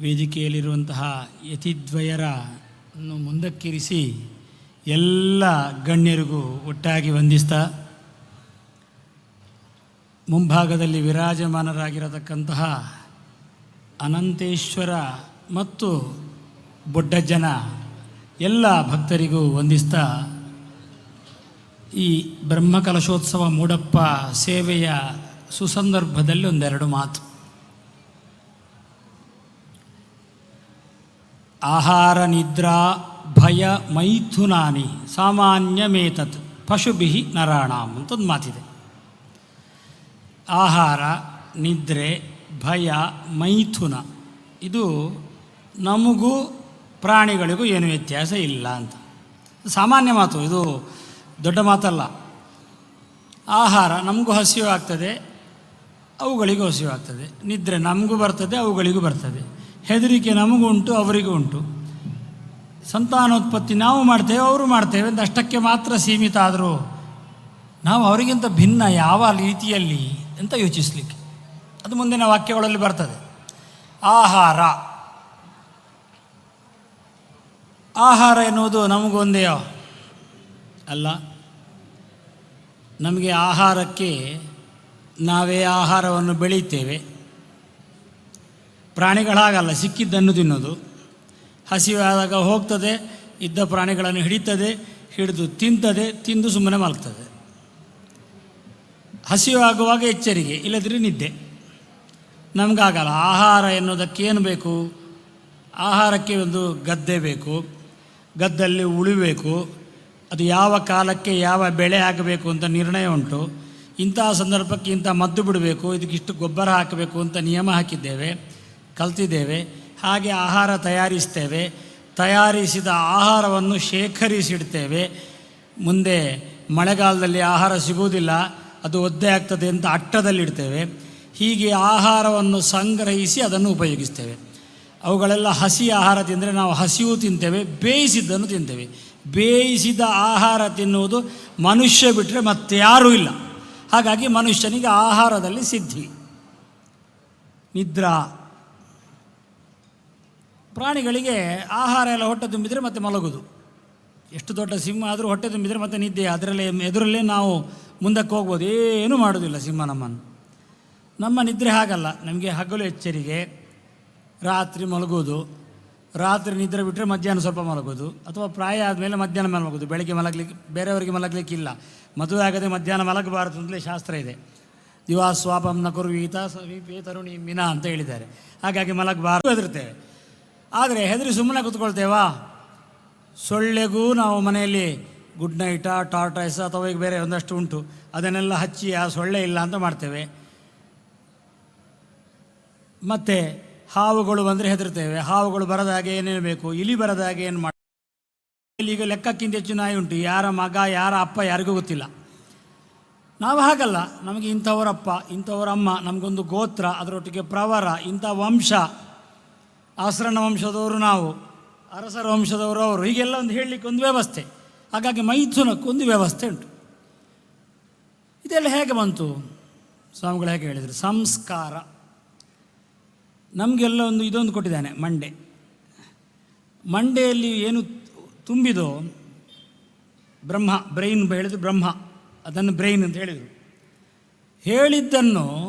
ವೇದಿಕೆಯಲ್ಲಿರುವಂತಹ ಯತಿದ್ವಯರನ್ನು ಮುಂದಕ್ಕಿರಿಸಿ ಎಲ್ಲ ಗಣ್ಯರಿಗೂ ಒಟ್ಟಾಗಿ ವಂದಿಸ್ತಾ, ಮುಂಭಾಗದಲ್ಲಿ ವಿರಾಜಮಾನರಾಗಿರತಕ್ಕಂತಹ ಅನಂತೇಶ್ವರ ಮತ್ತು ಬೊಡ್ಡಜ್ಜನ ಎಲ್ಲ ಭಕ್ತರಿಗೂ ವಂದಿಸ್ತಾ, ಈ ಬ್ರಹ್ಮಕಲಶೋತ್ಸವ ಮೂಡಪ್ಪ ಸೇವೆಯ ಸುಸಂದರ್ಭದಲ್ಲಿ ಒಂದೆರಡು ಮಾತು. ಆಹಾರ ನಿದ್ರಾ ಭಯ ಮೈಥುನಾನಿ ಸಾಮಾನ್ಯಮೇತತ್ ಪಶುಭಿ ನರಾಣಾಂ ಅಂತ ಒಂದು ಮಾತಿದೆ. ಆಹಾರ, ನಿದ್ರೆ, ಭಯ, ಮೈಥುನ ಇದು ನಮಗೂ ಪ್ರಾಣಿಗಳಿಗೂ ಏನು ವ್ಯತ್ಯಾಸ ಇಲ್ಲ ಅಂತ. ಸಾಮಾನ್ಯ ಮಾತು, ಇದು ದೊಡ್ಡ ಮಾತಲ್ಲ. ಆಹಾರ ನಮಗೂ ಹಸಿವು ಆಗ್ತದೆ ಅವುಗಳಿಗೂ ಹಸಿವು ಆಗ್ತದೆ ನಿದ್ರೆ ನಮಗೂ ಬರ್ತದೆ, ಅವುಗಳಿಗೂ ಬರ್ತದೆ. ಹೆದರಿಕೆ ನಮಗೂ ಉಂಟು ಅವರಿಗೂ ಉಂಟು ಸಂತಾನೋತ್ಪತ್ತಿ ನಾವು ಮಾಡ್ತೇವೆ, ಅವರು ಮಾಡ್ತೇವೆ ಅಷ್ಟಕ್ಕೆ ಮಾತ್ರ ಸೀಮಿತ ಆದರೂ ನಾವು ಅವರಿಗಿಂತ ಭಿನ್ನ ಯಾವ ರೀತಿಯಲ್ಲಿ ಅಂತ ಯೋಚಿಸಲಿಕ್ಕೆ. ಅದು ಮುಂದಿನ ವಾಕ್ಯಗಳಲ್ಲಿ ಬರ್ತದೆ. ಆಹಾರ. ಆಹಾರ ಎನ್ನುವುದು ನಮಗೊಂದೇ ಅಲ್ಲ. ನಮಗೆ ಆಹಾರಕ್ಕೆ ನಾವೇ ಆಹಾರವನ್ನು ಬೆಳೀತೇವೆ. ಪ್ರಾಣಿಗಳಾಗಲ್ಲ, ಸಿಕ್ಕಿದ್ದನ್ನು ತಿನ್ನೋದು. ಹಸಿವಾದಾಗ ಹೋಗ್ತದೆ, ಇದ್ದ ಪ್ರಾಣಿಗಳನ್ನು ಹಿಡಿತದೆ, ಹಿಡಿದು ತಿಂತದೆ, ತಿಂದು ಸುಮ್ಮನೆ ಮಲಗ್ತದೆ. ಹಸಿವಾಗುವಾಗ ಎಚ್ಚರಿಕೆ ಇಲ್ಲದ್ರೆ ನಿದ್ದೆ. ನಮಗಾಗಲ್ಲ, ಆಹಾರ ಎನ್ನುವುದಕ್ಕೆ ಏನು ಬೇಕು? ಆಹಾರಕ್ಕೆ ಒಂದು ಗದ್ದೆ ಬೇಕು ಗದ್ದಲ್ಲಿ ಉಳಿಬೇಕು ಅದು ಯಾವ ಕಾಲಕ್ಕೆ ಯಾವ ಬೆಳೆ ಆಗಬೇಕು ಅಂತ ನಿರ್ಣಯ ಉಂಟು. ಇಂಥ ಸಂದರ್ಭಕ್ಕೆ ಇಂಥ ಮದ್ದು ಬಿಡಬೇಕು ಇದಕ್ಕಿಷ್ಟು ಗೊಬ್ಬರ ಹಾಕಬೇಕು ಅಂತ ನಿಯಮ ಹಾಕಿದ್ದೇವೆ. ಕಲ್ತಿದ್ದೇವೆ, ಹಾಗೆ ಆಹಾರ ತಯಾರಿಸ್ತೇವೆ, ತಯಾರಿಸಿದ ಆಹಾರವನ್ನು ಶೇಖರಿಸಿಡ್ತೇವೆ. ಮುಂದೆ ಮಳೆಗಾಲದಲ್ಲಿ ಆಹಾರ ಸಿಗುವುದಿಲ್ಲ, ಅದು ಒದ್ದೆ ಆಗ್ತದೆ ಅಂತ ಅಟ್ಟದಲ್ಲಿಡ್ತೇವೆ. ಹೀಗೆ ಆಹಾರವನ್ನು ಸಂಗ್ರಹಿಸಿ ಅದನ್ನು ಉಪಯೋಗಿಸ್ತೇವೆ. ಅವುಗಳೆಲ್ಲ ಹಸಿ ಆಹಾರ ತಿಂದರೆ ನಾವು ಹಸಿವು ತಿಂತೇವೆ, ಬೇಯಿಸಿದ್ದನ್ನು ತಿಂತೇವೆ. ಬೇಯಿಸಿದ ಆಹಾರ ತಿನ್ನುವುದು ಮನುಷ್ಯ ಬಿಟ್ಟರೆ ಮತ್ತೆ ಯಾರೂ ಇಲ್ಲ. ಹಾಗಾಗಿ ಮನುಷ್ಯನಿಗೆ ಆಹಾರದಲ್ಲಿ ಸಿದ್ಧಿ. ನಿದ್ರಾ. ಪ್ರಾಣಿಗಳಿಗೆ ಆಹಾರ ಎಲ್ಲ ಹೊಟ್ಟೆ ತುಂಬಿದರೆ ಮತ್ತೆ ಮಲಗೋದು. ಎಷ್ಟು ದೊಡ್ಡ ಸಿಂಹ ಆದರೂ ಹೊಟ್ಟೆ ತುಂಬಿದರೆ ಮತ್ತೆ ನಿದ್ದೆ, ಅದರಲ್ಲೇ ಎದುರಲ್ಲೇ ನಾವು ಮುಂದಕ್ಕೆ ಹೋಗ್ಬೋದು. ಏನೂ ಮಾಡೋದಿಲ್ಲ ಸಿಂಹ ನಮ್ಮನ್ನು. ನಮ್ಮ ನಿದ್ರೆ ಹಾಗಲ್ಲ. ನಮಗೆ ಹಗಲು ಎಚ್ಚರಿಗೆ, ರಾತ್ರಿ ಮಲಗೋದು ರಾತ್ರಿ ನಿದ್ರೆ ಬಿಟ್ಟರೆ ಮಧ್ಯಾಹ್ನ ಸ್ವಲ್ಪ ಮಲಗೋದು ಅಥವಾ ಪ್ರಾಯ ಆದಮೇಲೆ ಮಧ್ಯಾಹ್ನ ಮಲಗೋದು ಬೆಳಗ್ಗೆ ಮಲಗಲಿಕ್ಕೆ ಬೇರೆಯವರಿಗೆ ಮಲಗಲಿಕ್ಕಿಲ್ಲ. ಮದುವೆ ಆಗದೆ ಮಧ್ಯಾಹ್ನ ಮಲಗಬಾರದು ಅಂತಲೇ ಶಾಸ್ತ್ರ ಇದೆ. ದಿವಾ ಸ್ವಾಪಂ ನ ಕುರುವೀತ ಸ್ವೀಪೇ ತರುಣಿ ಮಿನಾ ಅಂತ ಹೇಳಿದ್ದಾರೆ. ಹಾಗಾಗಿ ಮಲಗಬಾರದು. ಹೆದರ್ತೇವೆ ಆದರೆ ಹೆದರಿ ಸುಮ್ಮನೆ ಕೂತ್ಕೊಳ್ತೇವಾ? ಸೊಳ್ಳೆಗೂ ನಾವು ಮನೆಯಲ್ಲಿ ಗುಡ್ ನೈಟ ಟಾರ್ಟೈಸ್ ಅಥವಾ ಈಗ ಬೇರೆ ಒಂದಷ್ಟು ಉಂಟು. ಅದನ್ನೆಲ್ಲ ಹಚ್ಚಿ ಆ ಸೊಳ್ಳೆ ಇಲ್ಲ ಅಂತ ಮಾಡ್ತೇವೆ. ಮತ್ತು ಹಾವುಗಳು ಬಂದರೆ ಹೆದರ್ತೇವೆ. ಹಾವುಗಳು ಬರದ ಹಾಗೆ ಏನೇನು ಬೇಕು ಇಲಿ ಬರದ ಹಾಗೆ ಏನು ಮಾಡಿ ಈಗ ಲೆಕ್ಕಕ್ಕಿಂತ ಹೆಚ್ಚು ನಾಯಿ ಉಂಟು. ಯಾರ ಮಗ, ಯಾರ ಅಪ್ಪ ಯಾರಿಗೂ ಗೊತ್ತಿಲ್ಲ. ನಾವು ಹಾಗಲ್ಲ. ನಮಗೆ ಇಂಥವರಪ್ಪ ಇಂಥವರ ಅಮ್ಮ ನಮಗೊಂದು ಗೋತ್ರ, ಅದರೊಟ್ಟಿಗೆ ಪ್ರವರ, ಇಂಥ ವಂಶ. ಆಸರಣ ವಂಶದವರು ನಾವು, ಅರಸರ ವಂಶದವರು ಅವರು, ಹೀಗೆಲ್ಲ ಒಂದು ಹೇಳಲಿಕ್ಕೆ ಒಂದು ವ್ಯವಸ್ಥೆ. ಹಾಗಾಗಿ ಮೈಥುನಕ್ಕೊಂದು ವ್ಯವಸ್ಥೆ ಉಂಟು. ಇದೆಲ್ಲ ಹೇಗೆ ಬಂತು? ಸ್ವಾಮಿಗಳು ಹೇಗೆ ಹೇಳಿದರು? ಸಂಸ್ಕಾರ. ನಮಗೆಲ್ಲ ಒಂದು ಇದೊಂದು ಕೊಟ್ಟಿದ್ದಾನೆ, ಮಂಡೆ. ಮಂಡೆಯಲ್ಲಿ ಏನು ತುಂಬಿದೋ, ಬ್ರಹ್ಮ, ಬ್ರೈನ್ ಹೇಳಿದ್ರು, ಬ್ರಹ್ಮ. ಅದನ್ನು ಬ್ರೈನ್ ಅಂತ ಹೇಳಿದರು. ಹೇಳಿದ್ದನ್ನು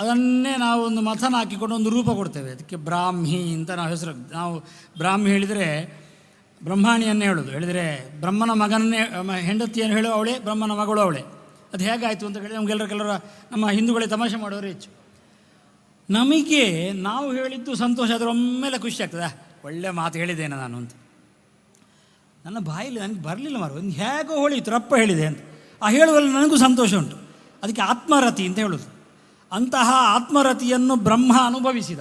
ಅದನ್ನೇ ನಾವು ಒಂದು ಮಥನ ಹಾಕಿಕೊಂಡು ಒಂದು ರೂಪ ಕೊಡ್ತೇವೆ. ಅದಕ್ಕೆ ಬ್ರಾಹ್ಮಿ ಅಂತ ನಾವು ಹೆಸರು ನಾವು ಬ್ರಾಹ್ಮಿ ಹೇಳಿದರೆ ಬ್ರಹ್ಮಾಣಿಯನ್ನೇ ಹೇಳೋದು. ಹೇಳಿದರೆ ಬ್ರಹ್ಮನ ಮಗನನ್ನೇ ಹೆಂಡತಿಯನ್ನು ಹೇಳೋ ಅವಳೆ, ಬ್ರಹ್ಮನ ಮಗಳು ಅವಳೆ. ಅದು ಹೇಗಾಯಿತು ಅಂತ ಹೇಳಿ ಎಲ್ಲರೂ ಕೆಲವರು ನಮ್ಮ ಹಿಂದೂಗಳೇ ತಮಾಷೆ ಮಾಡೋರು ಹೆಚ್ಚು. ನಮಗೆ ನಾವು ಹೇಳಿದ್ದು ಸಂತೋಷ, ಆದರೆ ಒಮ್ಮೆಲೆ ಖುಷಿ ಆಗ್ತದೆ. ಒಳ್ಳೆ ಮಾತು ಹೇಳಿದ್ದೇನೆ ನಾನು ಅಂತ. ನನ್ನ ಬಾಯಲ್ಲಿ ನನಗೆ ಬರಲಿಲ್ಲ ಮಾರು ಹೇಗೋ ಹೋಳಿತು ರಪ್ಪ ಹೇಳಿದೆ ಅಂತ. ಆ ಹೇಳುವಲ್ಲಿ ನನಗೂ ಸಂತೋಷ ಉಂಟು. ಅದಕ್ಕೆ ಆತ್ಮರತಿ ಅಂತ ಹೇಳೋದು. ಅಂತಹ ಆತ್ಮರತಿಯನ್ನು ಬ್ರಹ್ಮ ಅನುಭವಿಸಿದ.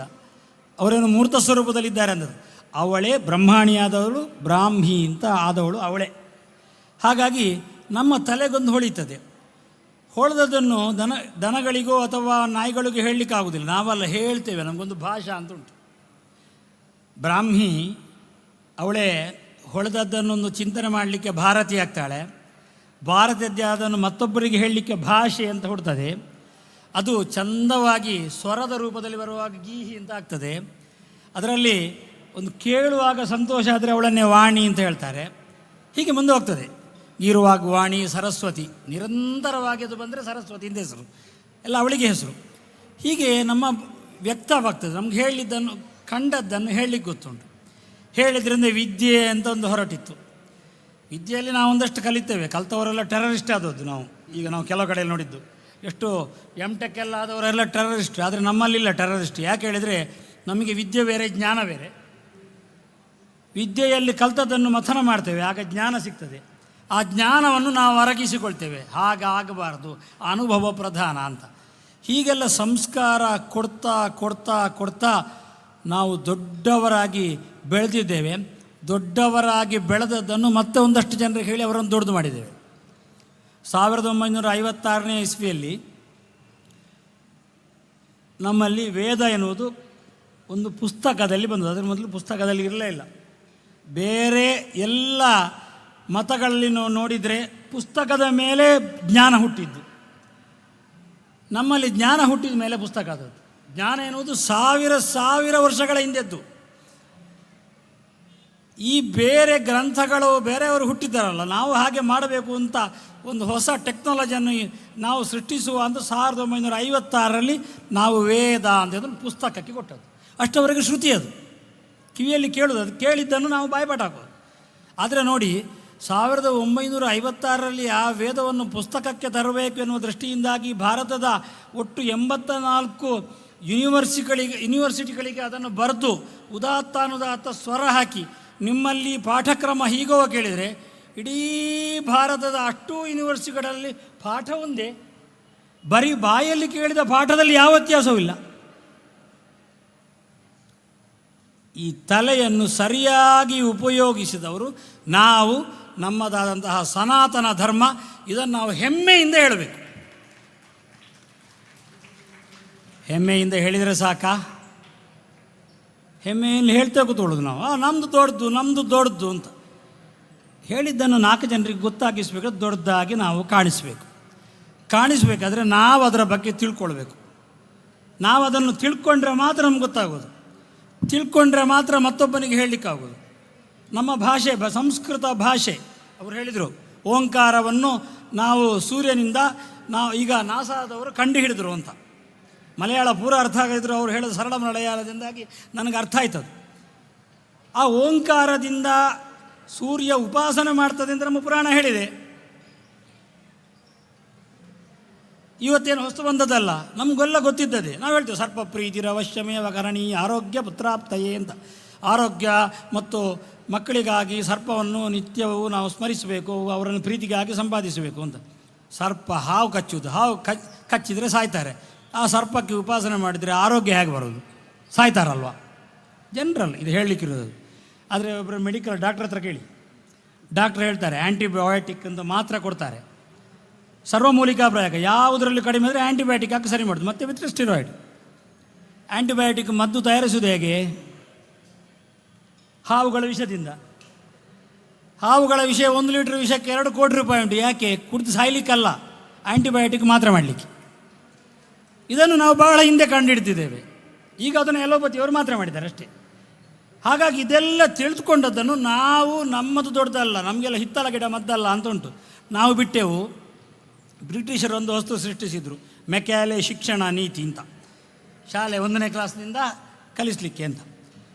ಅವರೇನು ಮೂರ್ತ ಸ್ವರೂಪದಲ್ಲಿದ್ದಾರೆ ಅಂದರು ಅವಳೇ ಬ್ರಹ್ಮಾಣಿಯಾದವಳು, ಬ್ರಾಹ್ಮಿ ಅಂತ ಆದವಳು ಅವಳೇ. ಹಾಗಾಗಿ ನಮ್ಮ ತಲೆಗೊಂದು ಹೊಳಿತದೆ. ಹೊಳೆದದನ್ನು ದನ, ದನಗಳಿಗೋ ಅಥವಾ ನಾಯಿಗಳಿಗೋ ಹೇಳಲಿಕ್ಕೆ ಆಗುವುದಿಲ್ಲ ನಾವೆಲ್ಲ ಹೇಳ್ತೇವೆ, ನಮಗೊಂದು ಭಾಷಾ ಅಂತ ಉಂಟು. ಬ್ರಾಹ್ಮಿ ಅವಳೇ ಹೊಳೆದದ್ದನ್ನೊಂದು ಚಿಂತನೆ ಮಾಡಲಿಕ್ಕೆ ಭಾರತಿ ಆಗ್ತಾಳೆ. ಭಾರತದ್ದೇ ಅದನ್ನು ಮತ್ತೊಬ್ಬರಿಗೆ ಹೇಳಲಿಕ್ಕೆ ಭಾಷೆ ಅಂತ ಹುಡ್ತದೆ. ಅದು ಚಂದವಾಗಿ ಸ್ವರದ ರೂಪದಲ್ಲಿ ಬರುವಾಗ ಗೀಹಿ ಅಂತ ಆಗ್ತದೆ. ಅದರಲ್ಲಿ ಒಂದು ಕೇಳುವಾಗ ಸಂತೋಷ ಆದರೆ ಅವಳನ್ನೇ ವಾಣಿ ಅಂತ ಹೇಳ್ತಾರೆ. ಹೀಗೆ ಮುಂದೆ ಹೋಗ್ತದೆ. ಇರುವಾಗ ವಾಣಿ ಸರಸ್ವತಿ, ನಿರಂತರವಾಗಿ ಅದು ಬಂದರೆ ಸರಸ್ವತಿ ಅಂತ ಹೆಸರು. ಎಲ್ಲ ಅವಳಿಗೆ ಹೆಸರು. ಹೀಗೆ ನಮ್ಮ ವ್ಯಕ್ತವಾಗ್ತದೆ. ನಮ್ಗೆ ಹೇಳಿದ್ದನ್ನು, ಕಂಡದ್ದನ್ನು ಹೇಳಲಿಕ್ಕೆ ಗೊತ್ತುಂಟು. ಹೇಳಿದ್ರಿಂದ ವಿದ್ಯೆ ಅಂತ ಒಂದು ಹೊರಟಿತ್ತು. ವಿದ್ಯೆಯಲ್ಲಿ ನಾವು ಒಂದಷ್ಟು ಕಲಿತೇವೆ. ಕಲಿತವರೆಲ್ಲ ಟೆರರಿಸ್ಟ್ ಆದದ್ದು ನಾವು. ಈಗ ನಾವು ಕೆಲವು ಕಡೆಯಲ್ಲಿ ನೋಡಿದ್ದು. ಎಷ್ಟು ಎಂ ಟೆಕ್ ಎಲ್ಲ ಆದವರೆಲ್ಲ ಟೆರರಿಸ್ಟ್ ಆದರೆ ನಮ್ಮಲ್ಲಿಲ್ಲ ಟೆರರಿಸ್ಟ್ ಯಾಕೆ ಹೇಳಿದರೆ ನಮಗೆ ವಿದ್ಯೆ ಬೇರೆ, ಜ್ಞಾನ ಬೇರೆ. ವಿದ್ಯೆಯಲ್ಲಿ ಕಲ್ತದ್ದನ್ನು ಮಥನ ಮಾಡ್ತೇವೆ, ಆಗ ಜ್ಞಾನ ಸಿಗ್ತದೆ. ಆ ಜ್ಞಾನವನ್ನು ನಾವು ಅರಗಿಸಿಕೊಳ್ತೇವೆ. ಹಾಗೆ ಆಗಬಾರ್ದು, ಅನುಭವ ಪ್ರಧಾನ ಅಂತ. ಹೀಗೆಲ್ಲ ಸಂಸ್ಕಾರ ಕೊಡ್ತಾ ಕೊಡ್ತಾ ಕೊಡ್ತಾ ನಾವು ದೊಡ್ಡವರಾಗಿ ಬೆಳೆದಿದ್ದೇವೆ. ದೊಡ್ಡವರಾಗಿ ಬೆಳೆದದ್ದನ್ನು ಮತ್ತೆ ಒಂದಷ್ಟು ಜನರಿಗೆ ಹೇಳಿ ಅವರನ್ನು ದೊಡ್ಡದು ಮಾಡಿದ್ದೇವೆ. ಸಾವಿರದ ಒಂಬೈನೂರ ಐವತ್ತಾರನೇ ಇಸ್ವಿಯಲ್ಲಿ ನಮ್ಮಲ್ಲಿ ವೇದ ಎನ್ನುವುದು ಒಂದು ಪುಸ್ತಕದಲ್ಲಿ ಬಂದದ್ದು. ಅದರ ಮೊದಲು ಪುಸ್ತಕದಲ್ಲಿ ಇರಲೇ ಇಲ್ಲ. ಬೇರೆ ಎಲ್ಲ ಮತಗಳಲ್ಲಿ ನಾವು ನೋಡಿದರೆ ಪುಸ್ತಕದ ಮೇಲೆ ಜ್ಞಾನ ಹುಟ್ಟಿದ್ದು. ನಮ್ಮಲ್ಲಿ ಜ್ಞಾನ ಹುಟ್ಟಿದ ಮೇಲೆ ಪುಸ್ತಕ ಆದದ್ದು. ಜ್ಞಾನ ಎನ್ನುವುದು ಸಾವಿರ ಸಾವಿರ ವರ್ಷಗಳ ಹಿಂದೆದ್ದು. ಈ ಬೇರೆ ಗ್ರಂಥಗಳು ಬೇರೆಯವರು ಹುಟ್ಟಿದ್ದಾರಲ್ಲ, ನಾವು ಹಾಗೆ ಮಾಡಬೇಕು ಅಂತ ಒಂದು ಹೊಸ ಟೆಕ್ನಾಲಜಿಯನ್ನು ನಾವು ಸೃಷ್ಟಿಸುವ ಅಂತ ಸಾವಿರದ ಒಂಬೈನೂರ ಐವತ್ತಾರರಲ್ಲಿ ನಾವು ವೇದ ಅಂತ ಅದನ್ನು ಪುಸ್ತಕಕ್ಕೆ ಕೊಟ್ಟದ್ದು. ಅಷ್ಟವರೆಗೆ ಶ್ರುತಿ ಅದು. ಕಿವಿಯಲ್ಲಿ ಕೇಳೋದು, ಅದು ಕೇಳಿದ್ದನ್ನು ನಾವು ಬಾಯ್ಪಾಠ ಹಾಕೋದು. ಆದರೆ ನೋಡಿ, ಸಾವಿರದ ಒಂಬೈನೂರ ಐವತ್ತಾರರಲ್ಲಿ ಆ ವೇದವನ್ನು ಪುಸ್ತಕಕ್ಕೆ ತರಬೇಕು ಎನ್ನುವ ದೃಷ್ಟಿಯಿಂದಾಗಿ ಭಾರತದ ಒಟ್ಟು ಎಂಬತ್ತ ನಾಲ್ಕು ಯೂನಿವರ್ಸಿಗಳಿಗೆ ಯೂನಿವರ್ಸಿಟಿಗಳಿಗೆ ಅದನ್ನು ಬರೆದು ಉದಾತ್ತಾನುದಾತ್ತ ಸ್ವರ ಹಾಕಿ ನಿಮ್ಮಲ್ಲಿ ಪಾಠಕ್ರಮ ಹೀಗೋ ಕೇಳಿದರೆ, ಇಡೀ ಭಾರತದ ಅಷ್ಟು ಯೂನಿವರ್ಸಿಟಿಗಳಲ್ಲಿ ಪಾಠ ಒಂದೇ. ಬರೀ ಬಾಯಲ್ಲಿ ಕೇಳಿದ ಪಾಠದಲ್ಲಿ ಯಾವ ವ್ಯತ್ಯಾಸವಿಲ್ಲ ಈ ತಲೆಯನ್ನು ಸರಿಯಾಗಿ ಉಪಯೋಗಿಸಿದವರು ನಾವು, ನಮ್ಮದಾದಂತಹ ಸನಾತನ ಧರ್ಮ, ಇದನ್ನು ನಾವು ಹೆಮ್ಮೆಯಿಂದ ಹೇಳಬೇಕು. ಹೆಮ್ಮೆಯಿಂದ ಹೇಳಿದರೆ ಸಾಕಾ? ಹೆಮ್ಮೆಯಲ್ಲಿ ಹೇಳ್ತಾ ಕೂತ್ಕೊಳ್ಳೋದು ನಾವು. ಆ ನಮ್ಮದು ದೊಡ್ಡದು ನಮ್ಮದು ದೊಡ್ಡದು ಅಂತ. ಹೇಳಿದ್ದನ್ನು ನಾಲ್ಕು ಜನರಿಗೆ ಗೊತ್ತಾಗಿಸ್ಬೇಕು, ದೊಡ್ಡದಾಗಿ ನಾವು ಕಾಣಿಸ್ಬೇಕು. ಕಾಣಿಸ್ಬೇಕಾದ್ರೆ ನಾವು ಅದರ ಬಗ್ಗೆ ತಿಳ್ಕೊಳ್ಬೇಕು. ನಾವು ಅದನ್ನು ತಿಳ್ಕೊಂಡ್ರೆ ಮಾತ್ರ ನಮ್ಗೆ ಗೊತ್ತಾಗೋದು. ತಿಳ್ಕೊಂಡ್ರೆ ಮಾತ್ರ ಮತ್ತೊಬ್ಬನಿಗೆ ಹೇಳಲಿಕ್ಕಾಗೋದು. ನಮ್ಮ ಭಾಷೆ, ಬ, ಸಂಸ್ಕೃತ ಭಾಷೆ, ಅವರು ಹೇಳಿದರು, ಓಂಕಾರವನ್ನು ನಾವು ಸೂರ್ಯನಿಂದ ನಾವು ಈಗ ನಾಸಾದವರು ಕಂಡು ಹಿಡಿದರು ಅಂತ. ಮಲಯಾಳ ಪೂರ ಅರ್ಥ ಆಗದಿದ್ರು ಅವ್ರು ಹೇಳಿದ ಸರಳ ಮಲಯಾಳದಿಂದಾಗಿ ನನಗೆ ಅರ್ಥ ಆಯ್ತದು. ಆ ಓಂಕಾರದಿಂದ ಸೂರ್ಯ ಉಪಾಸನೆ ಮಾಡ್ತದೆ ಅಂತ ನಮ್ಮ ಪುರಾಣ ಹೇಳಿದೆ. ಇವತ್ತೇನು ಹೊಸ್ತು ಬಂದದ್ದಲ್ಲ, ನಮಗೆಲ್ಲ ಗೊತ್ತಿದ್ದದೆ ನಾವು ಹೇಳ್ತೇವೆ, ಸರ್ಪ ಪ್ರೀತಿ ಅವಶ್ಯಮೇವ ಕರಣಿ ಆರೋಗ್ಯ ಪುತ್ರಾಪ್ತಯೇ ಅಂತ. ಆರೋಗ್ಯ ಮತ್ತು ಮಕ್ಕಳಿಗಾಗಿ ಸರ್ಪವನ್ನು ನಿತ್ಯವೂ ನಾವು ಸ್ಮರಿಸಬೇಕು, ಅವರನ್ನು ಪ್ರೀತಿಗಾಗಿ ಸಂಪಾದಿಸಬೇಕು ಅಂತ. ಸರ್ಪ ಹಾವು ಕಚ್ಚುವುದು ಹಾವು ಕಚ್ ಕಚ್ಚಿದರೆ ಸಾಯ್ತಾರೆ. ಆ ಸರ್ಪಕ್ಕೆ ಉಪಾಸನೆ ಮಾಡಿದರೆ ಆರೋಗ್ಯ ಹೇಗೆ ಬರೋದು? ಸಾಯ್ತಾರಲ್ವ? ಜನರಲ್ ಇದು ಹೇಳಲಿಕ್ಕಿರೋದು. ಆದರೆ ಒಬ್ಬರು ಮೆಡಿಕಲ್ ಡಾಕ್ಟ್ರ್ ಹತ್ರ ಕೇಳಿ. ಡಾಕ್ಟ್ರ್ ಹೇಳ್ತಾರೆ ಆ್ಯಂಟಿಬಯೋಟಿಕ್ ಅಂತ ಮಾತ್ರ ಕೊಡ್ತಾರೆ. ಸರ್ವಮೂಲಿಕಾ ಪ್ರಯೋಗ ಯಾವುದರಲ್ಲಿ ಕಡಿಮೆ ಅಂದರೆ ಆ್ಯಂಟಿಬಯೋಟಿಕ್ ಹಾಕಿ ಸರಿ ಮಾಡೋದು. ಮತ್ತೆ ವಿತ್ ಸ್ಟಿರಾಯ್ಡ್ ಆ್ಯಂಟಿಬಯೋಟಿಕ್ ಮದ್ದು ತಯಾರಿಸುವುದು ಹೇಗೆ? ಹಾವುಗಳ ವಿಷದಿಂದ. ಹಾವುಗಳ ವಿಷಯ ಒಂದು ಲೀಟ್ರ್ ವಿಷಕ್ಕೆ ಎರಡು ಕೋಟಿ ರೂಪಾಯಿ ಉಂಟು. ಯಾಕೆ? ಕುಡಿದು ಸಾಯ್ಲಿಕ್ಕಲ್ಲ. ಆ್ಯಂಟಿಬಯೋಟಿಕ್ ಮಾತ್ರ ಮಾಡಲಿಕ್ಕೆ. ಇದನ್ನು ನಾವು ಬಹಳ ಹಿಂದೆ ಕಂಡುಹಿಡ್ತಿದ್ದೇವೆ ಈಗ ಅದನ್ನು ಎಲೋಪತಿಯವರು ಮಾತ್ರ ಮಾಡಿದ್ದಾರೆ ಅಷ್ಟೇ. ಹಾಗಾಗಿ ಇದೆಲ್ಲ ತಿಳಿದುಕೊಂಡದ್ದನ್ನು ನಾವು ನಮ್ಮದು ದೊಡ್ಡದಲ್ಲ, ನಮಗೆಲ್ಲ ಹಿತ್ತಲ ಗಿಡ ಮದ್ದಲ್ಲ ಅಂತ ಉಂಟು. ನಾವು ಬಿಟ್ಟೆವು. ಬ್ರಿಟಿಷರು ಒಂದು ವಸ್ತು ಸೃಷ್ಟಿಸಿದರು, ಮೆಕ್ಯಾಲೆ ಶಿಕ್ಷಣ ನೀತಿ ಅಂತ. ಶಾಲೆ ಒಂದನೇ ಕ್ಲಾಸ್ನಿಂದ ಕಲಿಸಲಿಕ್ಕೆ ಅಂತ.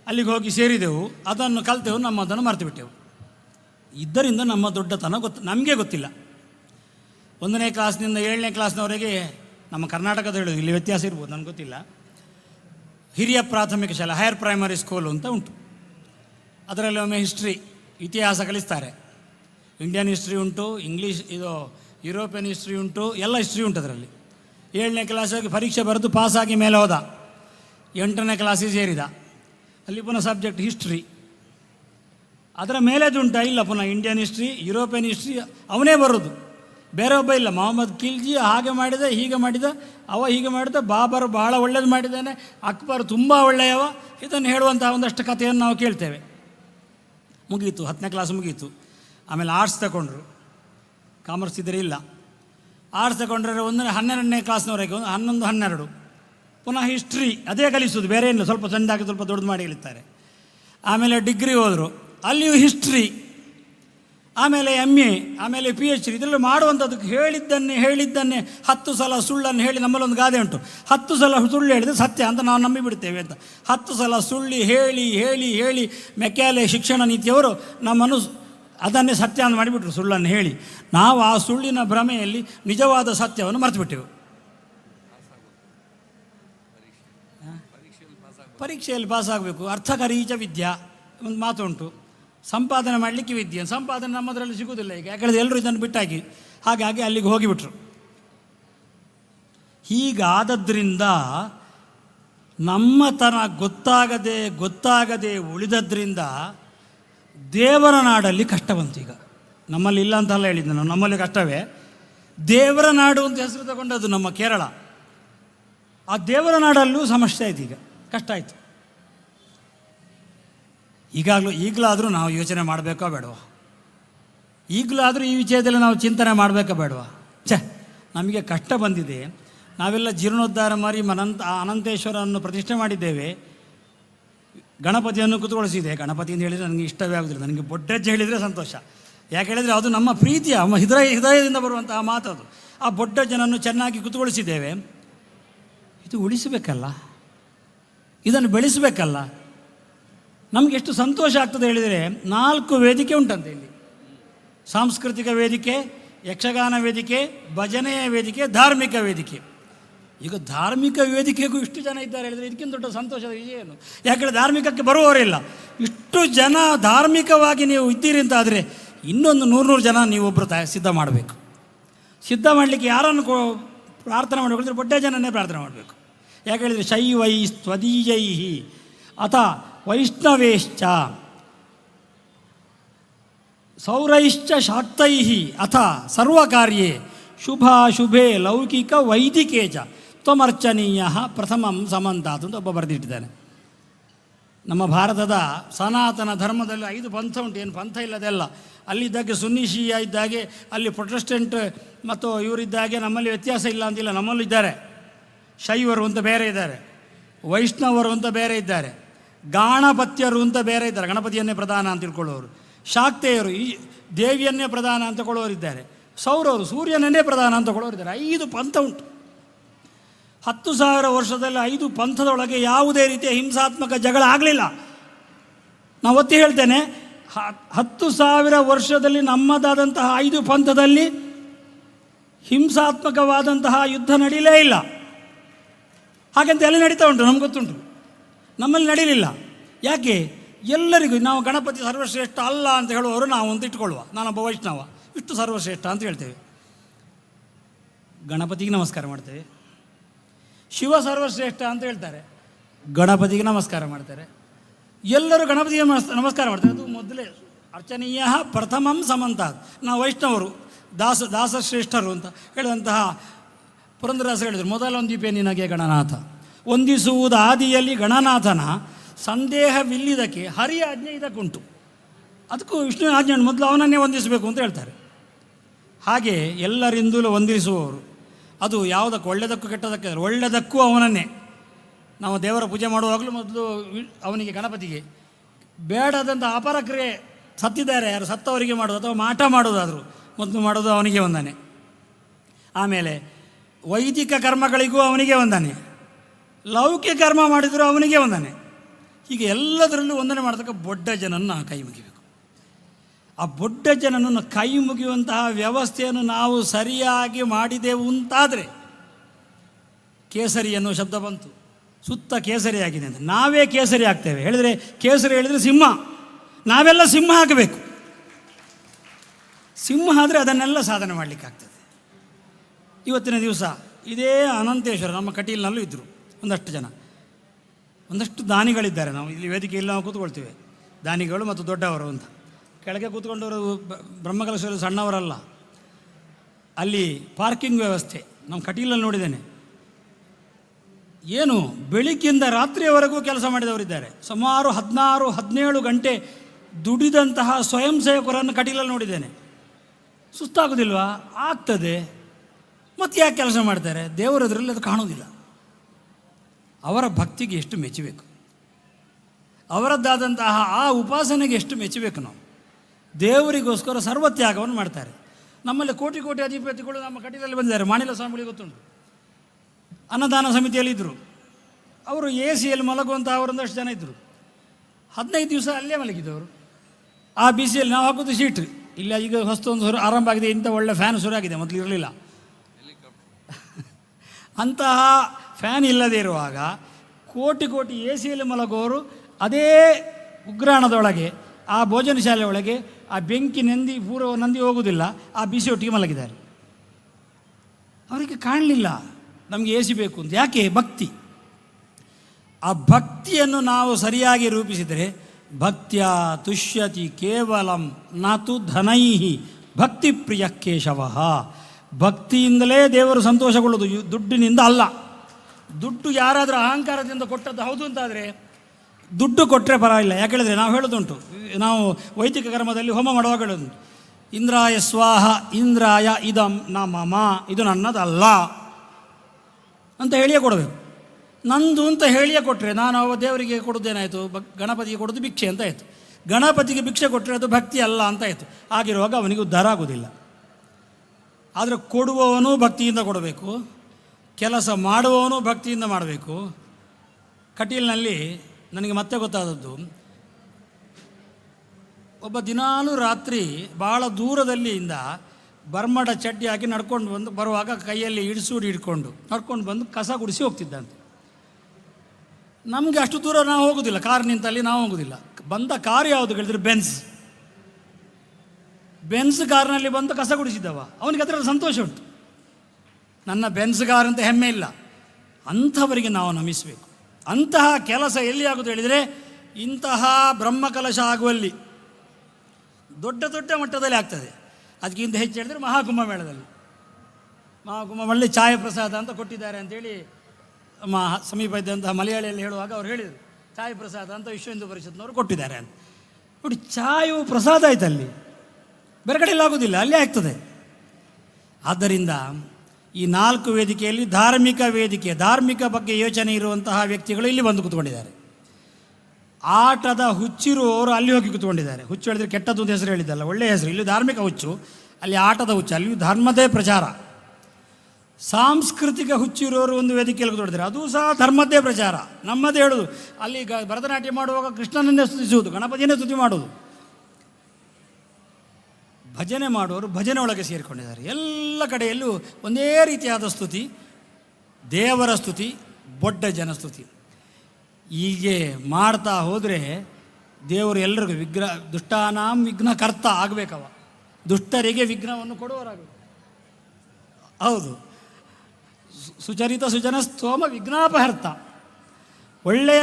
ಅಲ್ಲಿಗೆ ಹೋಗಿ ಸೇರಿದೆವು, ಅದನ್ನು ಕಲಿತೆವು, ನಮ್ಮದನ್ನು ಮರೆತು ಬಿಟ್ಟೆವು. ಇದರಿಂದ ನಮ್ಮ ದೊಡ್ಡತನ ಗೊತ್ತು, ನಮಗೆ ಗೊತ್ತಿಲ್ಲ. ಒಂದನೇ ಕ್ಲಾಸ್ನಿಂದ ಏಳನೇ ಕ್ಲಾಸ್ನವರೆಗೆ ನಮ್ಮ ಕರ್ನಾಟಕದ ಹೇಳೋದು ಇಲ್ಲಿ ವ್ಯತ್ಯಾಸ ಇರ್ಬೋದು, ನನಗೆ ಗೊತ್ತಿಲ್ಲ. ಹಿರಿಯ ಪ್ರಾಥಮಿಕ ಶಾಲೆ ಹೈಯರ್ ಪ್ರೈಮರಿ ಸ್ಕೂಲು ಅಂತ ಉಂಟು. ಅದರಲ್ಲಿ ಒಮ್ಮೆ ಹಿಸ್ಟ್ರಿ ಇತಿಹಾಸ ಕಲಿಸ್ತಾರೆ. ಇಂಡಿಯನ್ ಹಿಸ್ಟ್ರಿ ಉಂಟು ಇಂಗ್ಲೀಷ್ ಇದು ಯುರೋಪಿಯನ್ ಹಿಸ್ಟ್ರಿ ಉಂಟು, ಎಲ್ಲ ಹಿಸ್ಟ್ರಿ ಉಂಟು ಅದರಲ್ಲಿ. ಏಳನೇ ಕ್ಲಾಸಾಗಿ ಪರೀಕ್ಷೆ ಬರೆದು ಪಾಸಾಗಿ ಮೇಲೆ ಹೋದ. ಎಂಟನೇ ಕ್ಲಾಸಿಗೆ ಸೇರಿದ. ಅಲ್ಲಿ ಪುನಃ ಸಬ್ಜೆಕ್ಟ್ ಹಿಸ್ಟ್ರಿ ಅದರ ಮೇಲೆದುಂಟ, ಇಲ್ಲ ಪುನಃ ಇಂಡಿಯನ್ ಹಿಸ್ಟ್ರಿ ಯುರೋಪಿಯನ್ ಹಿಸ್ಟ್ರಿ ಅವನೇ ಬರೋದು. ಬೇರೆ ಒಬ್ಬ ಇಲ್ಲ, ಮೊಹಮ್ಮದ್ ಖಿಲ್ಜಿ ಹಾಗೆ ಮಾಡಿದ, ಹೀಗೆ ಮಾಡಿದ, ಅವ ಹೀಗೆ ಮಾಡಿದ, ಬಾಬರ್ ಬಹಳ ಒಳ್ಳೇದು ಮಾಡಿದ್ದಾನೆ, ಅಕ್ಬರ್ ತುಂಬ ಒಳ್ಳೆಯವ, ಇದನ್ನು ಹೇಳುವಂಥ ಒಂದಷ್ಟು ಕಥೆಯನ್ನು ನಾವು ಕೇಳ್ತೇವೆ. ಮುಗೀತು, ಹತ್ತನೇ ಕ್ಲಾಸ್ ಮುಗೀತು. ಆಮೇಲೆ ಆರ್ಟ್ಸ್ ತಗೊಂಡ್ರು ಕಾಮರ್ಸ್ ಇದ್ದರೆ ಇಲ್ಲ. ಆರ್ಟ್ಸ್ ತಗೊಂಡ್ರೆ ಒಂದನೇ ಹನ್ನೆರಡನೇ ಕ್ಲಾಸ್ನವರೆಗೆ ಒಂದು ಹನ್ನೊಂದು, ಹನ್ನೆರಡು. ಪುನಃ ಹಿಸ್ಟ್ರಿ ಅದೇ ಕಲಿಸೋದು ಬೇರೆ ಏನಿಲ್ಲ, ಸ್ವಲ್ಪ ಸಣ್ಣದಾಗಿ ಸ್ವಲ್ಪ ದೊಡ್ಡದು ಮಾಡಿ ಹೇಳ್ತಾರೆ ಆಮೇಲೆ ಡಿಗ್ರಿ ಹೋದರು. ಅಲ್ಲಿಯೂ ಹಿಸ್ಟ್ರಿ ಆಮೇಲೆ ಎಂ ಎ, ಆಮೇಲೆ ಪಿ ಎಚ್ ಡಿ ಇದರಲ್ಲಿ ಮಾಡುವಂಥದ್ದಕ್ಕೆ ಹೇಳಿದ್ದನ್ನೇ ಹೇಳಿದ್ದನ್ನೇ ಹತ್ತು ಸಲ ಸುಳ್ಳನ್ನು ಹೇಳಿ ನಮ್ಮಲ್ಲೊಂದು ಗಾದೆ ಉಂಟು. ಹತ್ತು ಸಲ ಸುಳ್ಳು ಹೇಳಿದರೆ ಸತ್ಯ ಅಂತ ನಾವು ನಂಬಿಬಿಡ್ತೇವೆ ಅಂತ. ಹತ್ತು ಸಲ ಸುಳ್ಳಿ ಹೇಳಿ ಹೇಳಿ ಹೇಳಿ ಮೆಕ್ಯಾಲೆ ಶಿಕ್ಷಣ ನೀತಿಯವರು ನಮ್ಮನ್ನು ಅದನ್ನೇ ಸತ್ಯ ಅಂತ ಮಾಡಿಬಿಟ್ರು ಸುಳ್ಳನ್ನು ಹೇಳಿ. ನಾವು ಆ ಸುಳ್ಳಿನ ಭ್ರಮೆಯಲ್ಲಿ ನಿಜವಾದ ಸತ್ಯವನ್ನು ಮರೆತುಬಿಟ್ಟೆವು. ಪರೀಕ್ಷೆಯಲ್ಲಿ ಪಾಸ್ ಆಗಬೇಕು ಅರ್ಥಕರೀಚ ವಿದ್ಯಾ ಒಂದು ಮಾತು ಉಂಟು. ಸಂಪಾದನೆ ಮಾಡಲಿಕ್ಕೆ ವಿದ್ಯೆ, ಸಂಪಾದನೆ ನಮ್ಮದರಲ್ಲಿ ಸಿಗುವುದಿಲ್ಲ ಈಗ. ಯಾಕಂದರೆ ಎಲ್ಲರೂ ಇದನ್ನು ಬಿಟ್ಟಾಗಿ ಹಾಗಾಗಿ ಅಲ್ಲಿಗೆ ಹೋಗಿಬಿಟ್ರು. ಹೀಗಾದದ್ರಿಂದ ನಮ್ಮತನ ಗೊತ್ತಾಗದೆ ಗೊತ್ತಾಗದೆ ಉಳಿದದ್ರಿಂದ ದೇವರ ನಾಡಲ್ಲಿ ಕಷ್ಟ ಬಂತು ಈಗ. ನಮ್ಮಲ್ಲಿ ಇಲ್ಲ ಅಂತಲ್ಲ ಹೇಳಿದ್ದೆ ನಾನು, ನಮ್ಮಲ್ಲಿ ಕಷ್ಟವೇ. ದೇವರ ನಾಡು ಅಂತ ಹೆಸರು ತಗೊಂಡದ್ದು ನಮ್ಮ ಕೇರಳ. ಆ ದೇವರ ನಾಡಲ್ಲೂ ಸಮಸ್ಯೆ ಆಯ್ತು ಈಗ. ಕಷ್ಟ ಆಯಿತು. ಈಗಾಗಲೂ ಈಗಲಾದರೂ ನಾವು ಯೋಚನೆ ಮಾಡಬೇಕೋ ಬೇಡವಾ? ಈಗಲೂ ಆದರೂ ಈ ವಿಷಯದಲ್ಲಿ ನಾವು ಚಿಂತನೆ ಮಾಡಬೇಕೋ ಬೇಡವಾ? ಛೆ, ನಮಗೆ ಕಷ್ಟ ಬಂದಿದೆ. ನಾವೆಲ್ಲ ಜೀರ್ಣೋದ್ಧಾರ ಮಾರಿ ಮನಂತ ಅನಂತೇಶ್ವರನ್ನು ಪ್ರತಿಷ್ಠೆ ಮಾಡಿದ್ದೇವೆ. ಗಣಪತಿಯನ್ನು ಕುತ್ಕೊಳಿಸಿದೆ ಗಣಪತಿ ಅಂತ ಹೇಳಿದರೆ ನನಗೆ ಇಷ್ಟವೇ ಆಗೋದಿಲ್ಲ. ನನಗೆ ಬೊಡ್ಡಜ್ಜೆ ಹೇಳಿದರೆ ಸಂತೋಷ. ಯಾಕೆ ಹೇಳಿದರೆ ಅದು ನಮ್ಮ ಪ್ರೀತಿಯ ಹೃದಯ, ಹೃದಯದಿಂದ ಬರುವಂತಹ ಮಾತದು. ಆ ಬೊಡ್ಡಜ್ಜನನ್ನು ಚೆನ್ನಾಗಿ ಕುತ್ಕೊಳಿಸಿದ್ದೇವೆ ಇದು ಉಳಿಸಬೇಕಲ್ಲ? ಇದನ್ನು ಬೆಳೆಸಬೇಕಲ್ಲ? ನಮಗೆ ಎಷ್ಟು ಸಂತೋಷ ಆಗ್ತದೆ ಹೇಳಿದರೆ ನಾಲ್ಕು ವೇದಿಕೆ ಉಂಟಂತೆ ಇಲ್ಲಿ. ಸಾಂಸ್ಕೃತಿಕ ವೇದಿಕೆ, ಯಕ್ಷಗಾನ ವೇದಿಕೆ, ಭಜನೆಯ ವೇದಿಕೆ, ಧಾರ್ಮಿಕ ವೇದಿಕೆ. ಈಗ ಧಾರ್ಮಿಕ ವೇದಿಕೆಗೂ ಇಷ್ಟು ಜನ ಇದ್ದಾರೆ ಹೇಳಿದರೆ ಇದಕ್ಕಿಂತ ದೊಡ್ಡ ಸಂತೋಷದ ವಿಷಯ ಏನು? ಯಾಕಂದರೆ ಧಾರ್ಮಿಕಕ್ಕೆ ಬರುವವರಿಲ್ಲ ಇಷ್ಟು ಜನ ಧಾರ್ಮಿಕವಾಗಿ ನೀವು ಇದ್ದೀರಿ ಅಂತ ಆದರೆ ಇನ್ನೊಂದು ನೂರು ನೂರು ಜನ ನೀವೊಬ್ಬರು ತ, ಸಿದ್ಧ ಮಾಡಬೇಕು. ಸಿದ್ಧ ಮಾಡಲಿಕ್ಕೆ ಯಾರನ್ನು ಕೋ, ಪ್ರಾರ್ಥನೆ ಮಾಡಬೇಕು? ಅಂದರೆ ಜನನೇ ಪ್ರಾರ್ಥನೆ ಮಾಡಬೇಕು. ಯಾಕೆ ಹೇಳಿದರೆ ಶೈವೈ ಸ್ವದೀಯೈ ಅಥ ವೈಷ್ಣವೇಶ್ಚ. ಸೌರೈಶ್ಚ ಶಾಕ್ತೈ ಅಥ ಸರ್ವಕಾರ್ಯೇ. ಶುಭಾಶುಭೆ ಲೌಕಿಕ ವೈದಿಕೇಜ ತ್ವಮರ್ಚನೀಯ ಪ್ರಥಮಂ ಸಮಂತ ಅಂತ ಒಬ್ಬ ಬರೆದಿಟ್ಟಿದ್ದಾನೆ. ನಮ್ಮ ಭಾರತದ ಸನಾತನ ಧರ್ಮದಲ್ಲಿ ಐದು ಪಂಥ ಉಂಟು. ಏನು ಪಂಥ ಇಲ್ಲದೆಲ್ಲ ಅಲ್ಲಿದ್ದಾಗೆ ಸುನ್ನಿಶೀಯ ಇದ್ದಾಗೆ, ಅಲ್ಲಿ ಪ್ರೊಟೆಸ್ಟೆಂಟ್ ಮತ್ತು ಇವರಿದ್ದಾಗೆ ನಮ್ಮಲ್ಲಿ ವ್ಯತ್ಯಾಸ ಇಲ್ಲ ಅಂತಿಲ್ಲ. ನಮ್ಮಲ್ಲೂ ಇದ್ದಾರೆ. ಶೈವರು ಅಂತ ಬೇರೆ ಇದ್ದಾರೆ. ವೈಷ್ಣವರು ಅಂತ ಬೇರೆ ಇದ್ದಾರೆ. ಗಾಣಪತ್ಯರು ಅಂತ ಬೇರೆ ಇದ್ದಾರೆ. ಗಣಪತಿಯನ್ನೇ ಪ್ರಧಾನ ಅಂತ ತಿಳ್ಕೊಳ್ಳೋರು. ಶಾಕ್ತೆಯರು, ಈ ದೇವಿಯನ್ನೇ ಪ್ರಧಾನ ಅಂತ ಕೊಳ್ಳೋರಿದ್ದಾರೆ ಸೌರವರು, ಸೂರ್ಯನನ್ನೇ ಪ್ರಧಾನ ಅಂತ ಕೊಳ್ಳೋರಿದ್ದಾರೆ ಐದು ಪಂಥ ಉಂಟು. ಹತ್ತು ಸಾವಿರ ವರ್ಷದಲ್ಲಿ ಐದು ಪಂಥದೊಳಗೆ ಯಾವುದೇ ರೀತಿಯ ಹಿಂಸಾತ್ಮಕ ಜಗಳ ಆಗಲಿಲ್ಲ. ನಾವು ಒತ್ತಿ ಹೇಳ್ತೇನೆ ಹತ್ತು ಸಾವಿರ ವರ್ಷದಲ್ಲಿ ನಮ್ಮದಾದಂತಹ ಐದು ಪಂಥದಲ್ಲಿ ಹಿಂಸಾತ್ಮಕವಾದಂತಹ ಯುದ್ಧ ನಡೀಲೇ ಇಲ್ಲ. ಹಾಗಂತ ಎಲ್ಲಿ ನಡೀತಾ ಉಂಟು? ನಮ್ಗೆ ಗೊತ್ತುಂಟು. ನಮ್ಮಲ್ಲಿ ನಡೀಲಿಲ್ಲ. ಯಾಕೆ? ಎಲ್ಲರಿಗೂ ನಾವು ಗಣಪತಿ ಸರ್ವಶ್ರೇಷ್ಠ ಅಲ್ಲ ಅಂತ ಹೇಳುವವರು ನಾವು ಅಂತ ಇಟ್ಕೊಳ್ಳುವ. ನಾನೊಬ್ಬ ವೈಷ್ಣವ. ಇಷ್ಟು ಸರ್ವಶ್ರೇಷ್ಠ ಅಂತ ಹೇಳ್ತೇವೆ. ಗಣಪತಿಗೆ ನಮಸ್ಕಾರ ಮಾಡ್ತೇವೆ. ಶಿವ ಸರ್ವಶ್ರೇಷ್ಠ ಅಂತ ಹೇಳ್ತಾರೆ. ಗಣಪತಿಗೆ ನಮಸ್ಕಾರ ಮಾಡ್ತಾರೆ. ಎಲ್ಲರೂ ಗಣಪತಿಗೆ ನಮಸ್- ನಮಸ್ಕಾರ ಮಾಡ್ತಾರೆ. ಅದು ಮೊದಲೇ ಅರ್ಚನೀಯ ಪ್ರಥಮಂ ಸಮಂತ ನಾವು ವೈಷ್ಣವರು, ದಾಸ, ದಾಸಶ್ರೇಷ್ಠರು ಅಂತ ಹೇಳಿದಂತಹ ಪುರಂದರದಾಸ ಹೇಳಿದರು. ಮೊದಲೊಂದಿಪೆ ನಿನಗೆ ಗಣನಾಥ. ವಂದಿಸುವುದು ಆದಿಯಲ್ಲಿ ಗಣನಾಥನ ಸಂದೇಹವಿಲ್ಲಿದಕ್ಕೆ ಹರಿ ಆಜ್ಞೆ ಇದಕ್ಕುಂಟು. ಅದಕ್ಕೂ ವಿಷ್ಣು ಆಜ್ಞೆ. ಮೊದಲು ಅವನನ್ನೇ ವಂದಿಸಬೇಕು ಅಂತ ಹೇಳ್ತಾರೆ. ಹಾಗೆ ಎಲ್ಲರಿಂದಲೂ ವಂದಿಸುವವರು. ಅದು ಯಾವುದಕ್ಕೂ ಒಳ್ಳೆಯದಕ್ಕೂ ಕೆಟ್ಟದಕ್ಕೆ. ಒಳ್ಳೆಯದಕ್ಕೂ ಅವನನ್ನೇ. ನಾವು ದೇವರ ಪೂಜೆ ಮಾಡುವಾಗಲೂ ಮೊದಲು ಅವನಿಗೆ ಗಣಪತಿಗೆ ಬೇಡದಂಥ ಅಪರ ಕ್ರಿಯೆ ಸತ್ತಿದ್ದಾರೆ. ಯಾರು ಸತ್ತವರಿಗೆ ಮಾಡೋದು ಅಥವಾ ಮಾಟ ಮಾಡೋದಾದರೂ ಮೊದಲು ಮಾಡೋದು ಅವನಿಗೆ ವಂದನೆ ಆಮೇಲೆ ವೈದಿಕ ಕರ್ಮಗಳಿಗೂ ಅವನಿಗೆ ವಂದನೆ ಲೌಕಿಕ ಕರ್ಮ ಮಾಡಿದರೂ ಅವನಿಗೆ ವಂದನೆ ಹೀಗೆ ಎಲ್ಲದರಲ್ಲೂ ವಂದನೆ ಮಾಡತಕ್ಕ ಬೊಡ್ಡ ಜನನ್ನು ಕೈ ಮುಗಿಬೇಕು. ಆ ಬೊಡ್ಡ ಜನನನ್ನು ಕೈ ಮುಗಿಯುವಂತಹ ವ್ಯವಸ್ಥೆಯನ್ನು ನಾವು ಸರಿಯಾಗಿ ಮಾಡಿದೆವು ಅಂತಾದರೆ ಕೇಸರಿ ಅನ್ನೋ ಶಬ್ದ ಬಂತು. ಸುತ್ತ ಕೇಸರಿ ಆಗಿದೆ ಅಂತ. ನಾವೇ ಕೇಸರಿ ಆಗ್ತೇವೆ. ಹೇಳಿದರೆ ಕೇಸರಿ ಹೇಳಿದರೆ ಸಿಂಹ. ನಾವೆಲ್ಲ ಸಿಂಹ ಆಗಬೇಕು ಸಿಂಹ ಆದರೆ ಅದನ್ನೆಲ್ಲ ಸಾಧನೆ ಮಾಡಲಿಕ್ಕಾಗ್ತದೆ. ಇವತ್ತಿನ ದಿವಸ ಇದೇ ಅನಂತೇಶ್ವರ ನಮ್ಮ ಕಟೀಲಿನಲ್ಲೂ ಇದ್ದರು ಒಂದಷ್ಟು ಜನ. ಒಂದಷ್ಟು ದಾನಿಗಳಿದ್ದಾರೆ ನಾವು. ಇಲ್ಲಿ ವೇದಿಕೆಯಲ್ಲಿ ನಾವು ಕೂತ್ಕೊಳ್ತೀವಿ. ದಾನಿಗಳು ಮತ್ತು ದೊಡ್ಡವರು ಅಂತ. ಕೆಳಗೆ ಕೂತ್ಕೊಂಡವರು ಬ್ರಹ್ಮಕಲಶರು ಸಣ್ಣವರಲ್ಲ. ಅಲ್ಲಿ ಪಾರ್ಕಿಂಗ್ ವ್ಯವಸ್ಥೆ. ನಮ್ಮ ಕಟೀಲಲ್ಲಿ ನೋಡಿದ್ದೇನೆ. ಏನು ಬೆಳಿಗ್ಗೆಯಿಂದ ರಾತ್ರಿಯವರೆಗೂ ಕೆಲಸ ಮಾಡಿದವರಿದ್ದಾರೆ. ಸುಮಾರು ಹದಿನಾರು, ಹದಿನೇಳು ಗಂಟೆ ದುಡಿದಂತಹ ಸ್ವಯಂ ಸೇವಕರನ್ನು ಕಟೀಲಲ್ಲಿ ನೋಡಿದ್ದೇನೆ. ಸುಸ್ತಾಗೋದಿಲ್ವಾ? ಆಗ್ತದೆ. ಮತ್ತೆ ಯಾಕೆ ಕೆಲಸ ಮಾಡ್ತಾರೆ? ದೇವರದ್ರಲ್ಲಿ ಅದು ಕಾಣೋದಿಲ್ಲ ಅವರ ಭಕ್ತಿಗೆ ಎಷ್ಟು ಮೆಚ್ಚಬೇಕು? ಅವರದ್ದಾದಂತಹ ಆ ಉಪಾಸನೆಗೆ ಎಷ್ಟು ಮೆಚ್ಚಬೇಕು ನಾವು? ದೇವರಿಗೋಸ್ಕರ ಸರ್ವತ್ಯಾಗವನ್ನು ಮಾಡ್ತಾರೆ. ನಮ್ಮಲ್ಲಿ ಕೋಟಿ ಕೋಟಿ ಅಧಿಪತಿಗಳು ನಮ್ಮ ಕಟ್ಟಿದಲ್ಲಿ ಬಂದಿದ್ದಾರೆ. ಮಾಣಿಲ ಸ್ವಾಮಿಗಳಿಗೆ ಗೊತ್ತುಂಟು. ಅನ್ನದಾನ ಸಮಿತಿಯಲ್ಲಿ ಇದ್ದರು ಅವರು ಎ ಸಿಯಲ್ಲಿ ಮಲಗುವಂಥ ಅವರೊಂದಷ್ಟು ಜನ ಇದ್ದರು ಹದಿನೈದು ದಿವಸ ಅಲ್ಲೇ ಮಲಗಿದ್ದವರು ಆ ಬಿ ಸಿಯಲ್ಲಿ ನಾವು ಹಾಕೋದು ಸೀಟ್ ಇಲ್ಲ, ಈಗ ಹೊಸ್ತೊಂದು ಶುರು ಆರಂಭ ಆಗಿದೆ. ಇಂಥ ಒಳ್ಳೆ ಫ್ಯಾನ್ ಶುರು ಆಗಿದೆ. ಮೊದಲು ಇರಲಿಲ್ಲ. ಅಂತಹ ಫ್ಯಾನ್ ಇಲ್ಲದೇ ಇರುವಾಗ ಕೋಟಿ ಕೋಟಿ ಎ ಸಿಯಲ್ಲಿ ಮಲಗುವವರು ಅದೇ ಉಗ್ರಾಣದೊಳಗೆ, ಆ ಭೋಜನ ಶಾಲೆಯೊಳಗೆ ಆ ಬೆಂಕಿ ನಂದಿ, ಪೂರ್ವ ನಂದಿ ಹೋಗುವುದಿಲ್ಲ ಆ ಬಿಸಿ ಒಟ್ಟಿಗೆ ಮಲಗಿದ್ದಾರೆ. ಅವರಿಗೆ ಕಾಣಲಿಲ್ಲ, ನಮಗೆ ಎ ಸಿ ಬೇಕು ಅಂತ. ಯಾಕೆ? ಭಕ್ತಿ. ಆ ಭಕ್ತಿಯನ್ನು ನಾವು ಸರಿಯಾಗಿ ರೂಪಿಸಿದರೆ ಭಕ್ತಿಯ ತುಷ್ಯತಿ ಕೇವಲಂ ನಾತು ಧನೈಹಿ ಭಕ್ತಿ ಪ್ರಿಯ ಕೇಶವ. ಭಕ್ತಿಯಿಂದಲೇ ದೇವರು ಸಂತೋಷಗೊಳ್ಳೋದು ದುಡ್ಡಿನಿಂದ ಅಲ್ಲ. ದುಡ್ಡು ಯಾರಾದರೂ ಅಹಂಕಾರದಿಂದ ಕೊಟ್ಟದ್ದು ಹೌದು ಅಂತಾದರೆ ದುಡ್ಡು ಕೊಟ್ಟರೆ ಪರವಾಗಿಲ್ಲ. ಯಾಕೆ ಹೇಳಿದ್ರೆ ನಾವು ಹೇಳೋದುಂಟು ನಾವು ವೈದಿಕ ಕರ್ಮದಲ್ಲಿ ಹೋಮ ಮಾಡುವಾಗ ಹೇಳೋದುಂಟು ಇಂದ್ರಾಯ ಸ್ವಾಹ, ಇಂದ್ರಾಯ ಇದಂ ನಮ್ಮ. ಮಮ ಇದು ನನ್ನದಲ್ಲ ಅಂತ ಹೇಳಿಯೇ ಕೊಡಬೇಕು. ನಂದು ಅಂತ ಹೇಳಿಯೇ ಕೊಟ್ಟರೆ ನಾನು ಅವ ದೇವರಿಗೆ ಕೊಡೋದೇನಾಯಿತು ಬ ಗಣಪತಿಗೆ ಕೊಡೋದು ಭಿಕ್ಷೆ ಅಂತ ಆಯಿತು. ಗಣಪತಿಗೆ ಭಿಕ್ಷೆ ಕೊಟ್ಟರೆ ಅದು ಭಕ್ತಿ ಅಲ್ಲ ಅಂತ ಆಯಿತು. ಆಗಿರುವಾಗ ಅವನಿಗೆ ಉದ್ಧಾರ ಆಗೋದಿಲ್ಲ ಆದರೆ ಕೊಡುವವನು ಭಕ್ತಿಯಿಂದ ಕೊಡಬೇಕು. ಕೆಲಸ ಮಾಡುವವನು ಭಕ್ತಿಯಿಂದ ಮಾಡಬೇಕು. ಕಟೀಲ್ನಲ್ಲಿ ನನಗೆ ಮತ್ತೆ ಗೊತ್ತಾದದ್ದು. ಒಬ್ಬ ದಿನಾಲೂ ರಾತ್ರಿ ಭಾಳ ದೂರದಲ್ಲಿಂದ ಬರ್ಮಡ ಚಡ್ಡಿ ಹಾಕಿ ನಡ್ಕೊಂಡು ಬಂದು ಬರುವಾಗ ಕೈಯಲ್ಲಿ ಇಡಿಸೂಡಿ ಹಿಡ್ಕೊಂಡು ನಡ್ಕೊಂಡು ಬಂದು ಕಸ ಗುಡಿಸಿ ಹೋಗ್ತಿದ್ದಂತೆ. ನಮಗೆ ಅಷ್ಟು ದೂರ ನಾವು ಹೋಗೋದಿಲ್ಲ. ಕಾರ್ ನಿಂತಲ್ಲಿ ನಾವು ಹೋಗೋದಿಲ್ಲ. ಬಂದ ಕಾರ್ ಯಾವುದು ಕೇಳಿದ್ರೆ ಬೆನ್ಸ್. ಬೆನ್ಸ್ ಕಾರ್ನಲ್ಲಿ ಬಂದು ಕಸ ಗುಡಿಸಿದ್ದವ ಅವನಿಗೆ ಅದರಲ್ಲಿ ಸಂತೋಷ ಉಂಟು. ನನ್ನ ಬೆನ್ಸ್ಗಾರಂತ ಹೆಮ್ಮೆ ಇಲ್ಲ. ಅಂಥವರಿಗೆ ನಾವು ನಮಿಸಬೇಕು. ಅಂತಹ ಕೆಲಸ ಎಲ್ಲಿ ಆಗೋದು ಹೇಳಿದರೆ ಇಂತಹ ಬ್ರಹ್ಮಕಲಶ ಆಗುವಲ್ಲಿ. ದೊಡ್ಡ ದೊಡ್ಡ ಮಟ್ಟದಲ್ಲಿ ಆಗ್ತದೆ. ಅದಕ್ಕಿಂತ ಹೆಚ್ಚು ಹೇಳಿದರೆ ಮಹಾಕುಂಭ ಮೇಳದಲ್ಲಿ. ಮಹಾಕುಂಭ ಮೇಳದಲ್ಲಿ ಚಾಯ ಪ್ರಸಾದ ಅಂತ ಕೊಟ್ಟಿದ್ದಾರೆ ಅಂತೇಳಿ ಮಾ ಸಮೀಪ ಇದ್ದಂತಹ ಮಲಯಾಳಿಯಲ್ಲಿ ಹೇಳುವಾಗ ಅವ್ರು ಹೇಳಿದರು. ಛಾಯ್ ಪ್ರಸಾದ ಅಂತ ವಿಶ್ವ ಹಿಂದೂ ಪರಿಷತ್ನವರು ಕೊಟ್ಟಿದ್ದಾರೆ ಅಂತ. ನೋಡಿ, ಛಾಯು ಪ್ರಸಾದ ಆಯ್ತು ಅಲ್ಲಿ ಬೇರೆ ಕಡೆಯಲ್ಲಿ ಆಗೋದಿಲ್ಲ, ಅಲ್ಲೇ ಆಗ್ತದೆ. ಆದ್ದರಿಂದ ಈ ನಾಲ್ಕು ವೇದಿಕೆಯಲ್ಲಿ ಧಾರ್ಮಿಕ ವೇದಿಕೆ, ಧಾರ್ಮಿಕ ಬಗ್ಗೆ ಯೋಚನೆ ಇರುವಂತಹ ವ್ಯಕ್ತಿಗಳು ಇಲ್ಲಿ ಬಂದು ಕೂತ್ಕೊಂಡಿದ್ದಾರೆ. ಆಟದ ಹುಚ್ಚಿರುವವರು ಅಲ್ಲಿ ಹೋಗಿ ಕೂತ್ಕೊಂಡಿದ್ದಾರೆ. ಹುಚ್ಚು ಹೇಳಿದರೆ ಕೆಟ್ಟದ್ದು ಅಂತ ಹೆಸರು ಹೇಳಿದ್ದಲ್ಲ ಒಳ್ಳೆಯ ಹೆಸರು. ಇಲ್ಲಿ ಧಾರ್ಮಿಕ ಹುಚ್ಚು, ಅಲ್ಲಿ ಆಟದ ಹುಚ್ಚು, ಅಲ್ಲಿ ಧರ್ಮದೇ ಪ್ರಚಾರ. ಸಾಂಸ್ಕೃತಿಕ ಹುಚ್ಚಿರೋರು ಒಂದು ವೇದಿಕೆಯಲ್ಲಿ ಕೂತ್ಕೊಂಡಿದ್ದಾರೆ. ಅದು ಸಹ ಧರ್ಮದ್ದೇ ಪ್ರಚಾರ. ನಮ್ಮದೇ ಹೇಳೋದು. ಅಲ್ಲಿ ಭರತನಾಟ್ಯ ಮಾಡುವಾಗ ಕೃಷ್ಣನನ್ನೇ ಸ್ತುತಿಸುವುದು, ಗಣಪತಿಯನ್ನೇ ಸ್ತುತಿ ಮಾಡುವುದು. ಭಜನೆ ಮಾಡುವವರು ಭಜನೆ ಒಳಗೆ ಸೇರಿಕೊಂಡಿದ್ದಾರೆ. ಎಲ್ಲ ಕಡೆಯಲ್ಲೂ ಒಂದೇ ರೀತಿಯಾದ ಸ್ತುತಿ, ದೇವರ ಸ್ತುತಿ ಬೊಡ್ಡ ಜನಸ್ತುತಿ ಹೀಗೆ ಮಾಡ್ತಾ ಹೋದರೆ ದೇವರು ಎಲ್ಲರಿಗೂ ವಿಗ್ರಹ, ದುಷ್ಟಾನಾಂ ವಿಘ್ನಕರ್ತ ಆಗಬೇಕವ. ದುಷ್ಟರಿಗೆ ವಿಘ್ನವನ್ನು ಕೊಡುವರಾಗಬೇಕು ಹೌದು. ಸುಚರಿತ ಸುಜನ ಸ್ತೋಮ ವಿಘ್ನಾಪಹರ್ತ. ಒಳ್ಳೆಯ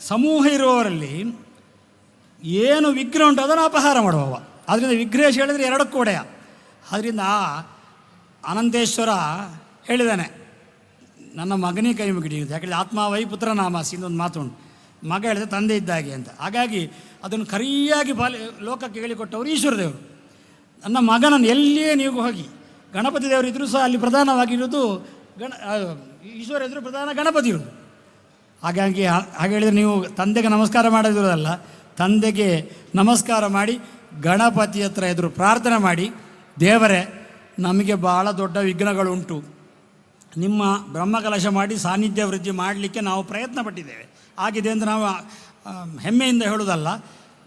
ಸಮೂಹ ಇರುವವರಲ್ಲಿ ಏನು ವಿಘ್ನ ಉಂಟು ಅದನ್ನು ಅಪಹಾರ ಮಾಡುವವ. ಅದರಿಂದ ವಿಘ್ನೇಶ್ ಹೇಳಿದರೆ ಎರಡಕ್ಕೂ ಒಡೆಯ. ಅದರಿಂದ ಅನಂತೇಶ್ವರ ಹೇಳಿದ್ದಾನೆ, ನನ್ನ ಮಗನೇ ಕೈ ಮುಗಿಡಿಯುವುದು ಯಾಕಂದರೆ ಆತ್ಮ ವೈ ಪುತ್ರ ನಾಮಾಸಿ ಇನ್ನೊಂದು ಮಾತುಂಟು ಮಗ ಹೇಳಿದ್ರೆ ತಂದೆ ಇದ್ದಾಗೆ ಅಂತ. ಹಾಗಾಗಿ ಅದನ್ನು ಕರಿಯಾಗಿ ಪಾಲಿ, ಲೋಕಕ್ಕೆ ಹೇಳಿಕೊಟ್ಟವರು ಈಶ್ವರ ದೇವರು ನನ್ನ ಮಗನನ್ನು ಎಲ್ಲಿಯೇ ನೀವು ಹೋಗಿ, ಗಣಪತಿ ದೇವರು ಇದ್ದರೂ ಸಹ ಅಲ್ಲಿ ಪ್ರಧಾನವಾಗಿರೋದು ಗಣ ಈಶ್ವರ ಎದುರು ಪ್ರಧಾನ ಗಣಪತಿ ಹಾಗಾಗಿ ಹಾಗೆ ಹೇಳಿದರೆ ನೀವು ತಂದೆಗೆ ನಮಸ್ಕಾರ ಮಾಡೋದಿರೋದಲ್ಲ ತಂದೆಗೆ ನಮಸ್ಕಾರ ಮಾಡಿ ಗಣಪತಿ ಹತ್ರ ಎದುರು ಪ್ರಾರ್ಥನೆ ಮಾಡಿ, ದೇವರೇ, ನಮಗೆ ಬಹಳ ದೊಡ್ಡ ವಿಘ್ನಗಳುಂಟು. ನಿಮ್ಮ ಬ್ರಹ್ಮಕಲಶ ಮಾಡಿ ಸಾನ್ನಿಧ್ಯ ವೃದ್ಧಿ ಮಾಡಲಿಕ್ಕೆ ನಾವು ಪ್ರಯತ್ನ ಪಟ್ಟಿದ್ದೇವೆ. ಆಗಿದೆ ಅಂತ ನಾವು ಹೆಮ್ಮೆಯಿಂದ ಹೇಳೋದಲ್ಲ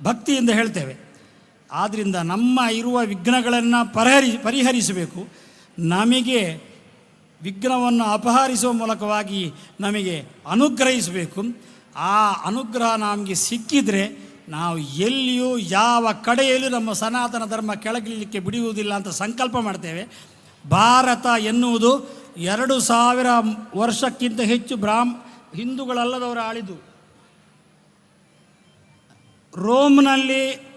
ಭಕ್ತಿಯಿಂದ ಹೇಳ್ತೇವೆ. ಆದ್ದರಿಂದ ನಮ್ಮ ಇರುವ ವಿಘ್ನಗಳನ್ನು ಪರಿಹರಿ, ಪರಿಹರಿಸಬೇಕು. ನಮಗೆ ವಿಘ್ನವನ್ನು ಅಪಹರಿಸುವ ಮೂಲಕವಾಗಿ ನಮಗೆ ಅನುಗ್ರಹಿಸಬೇಕು. ಆ ಅನುಗ್ರಹ ನಮಗೆ ಸಿಕ್ಕಿದರೆ ನಾವು ಎಲ್ಲಿಯೂ ಯಾವ ಕಡೆಯಲ್ಲೂ ನಮ್ಮ ಸನಾತನ ಧರ್ಮ ಕೆಳಗಿಳಿಲಿಕ್ಕೆ ಬಿಡುವುದಿಲ್ಲ ಅಂತ ಸಂಕಲ್ಪ ಮಾಡ್ತೇವೆ. ಭಾರತ ಎನ್ನುವುದು ಎರಡು ಸಾವಿರ ವರ್ಷಕ್ಕಿಂತ ಹೆಚ್ಚು ಬ್ರಾಹ್ಮ, ಹಿಂದೂಗಳಲ್ಲದವರು ಆಳಿದು. ರೋಮ್ನಲ್ಲಿ